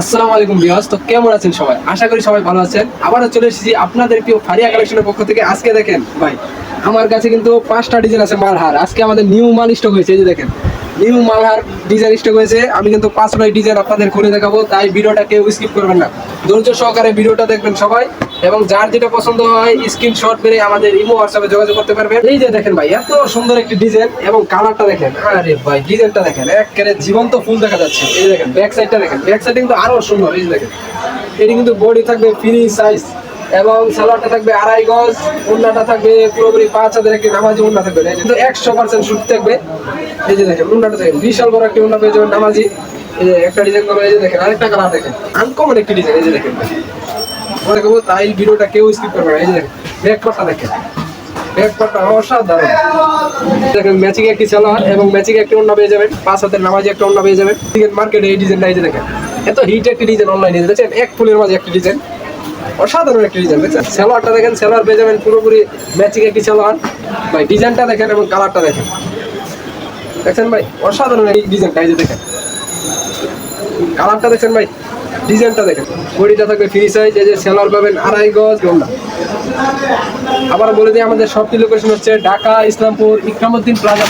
আসসালামু আলাইকুম বিহাস তো কেমন আছেন সবাই? আশা করি সবাই ভালো আছেন। আবারও চলে এসেছি আপনাদের প্রিয় ফারিয়া কালেকশনের পক্ষ থেকে। আজকে দেখেন, ভাই, আমার কাছে কিন্তু পাঁচটা ডিজাইন আছে মালহার। আজকে আমাদের নিউ মাল স্টক হয়েছে, এই যে দেখেন। নিউ মালহার ডিজাইন স্টক হয়েছে। আমি কিন্তু পাঁচটাই ডিজাইন আপনাদের খুলে দেখাবো, তাই ভিডিওটা কেউ স্কিপ করবেন না। ধৈর্য সহকারে ভিডিওটা দেখবেন সবাই, এবং যার যেটা পছন্দ হয় স্ক্রিনশট মেরে আমাদের ইমো হোয়াটসঅ্যাপে যোগাযোগ করতে পারবেন। এই যে দেখেন ভাই, এত সুন্দর একটি ডিজাইন এবং কালারটা দেখেন। আরে ভাই ডিজাইনটা দেখেন, একেবারে জীবন্ত ফুল দেখা যাচ্ছে। এই দেখেন ব্যাক সাইডটা দেখেন ব্যাক সাইড কিন্তু আরও সুন্দর, এই দেখেন। এটি কিন্তু বডি থাকবে ফ্রি সাইজ এবং সালোয়ারটা থাকবে আড়াই গজ উন্নাটা থাকবে পুরোপুরি পাঁচ হাজার একটি নামাজি উন্না থাকবে। কিন্তু একশো পার্সেন্ট সুট থাকবে। এই যে দেখেন উন্নাটা দেখেন, বিশাল বড় একটি উন্না পেয়ে যাবেন নামাজি। এই যে একটা ডিজাইন করবে এই যে দেখেন, আরেকটা কালার দেখেন। আনকমন একটি ডিজাইন এই যে দেখেন। তাই কেউ এই যে দেখেন দেখেন। দেখেন একটি এবং একটি পেয়ে যাবেন। পাঁচ একটা পেয়ে যাবেন। মার্কেটে এই ডিজাইনটা এই যে দেখেন। এত হিট একটি ডিজাইন অনলাইনে দেখছেন এক ফুলের মাঝে একটি ডিজাইন অসাধারণ একটি ডিজাইন দেখছেন সালোয়ারটা দেখেন, সালোয়ার পেয়ে পুরোপুরি ম্যাচিং একটি সালোয়ার। ভাই ডিজাইনটা দেখেন এবং কালারটা দেখেন। দেখছেন ভাই? অসাধারণ এই ডিজাইনটা এই যে দেখেন। কালারটা দেখছেন ভাই? ডিজাইনটা দেখেন। বডিটা থাকবে ফ্রি সাইজ এই যে সেলার পাবেন আড়াই গজ গোমনা আবার বলে দিই, আমাদের সবটি লোকেশন হচ্ছে ঢাকা, ইসলামপুর, ইকরামুদ্দিন প্লাজা।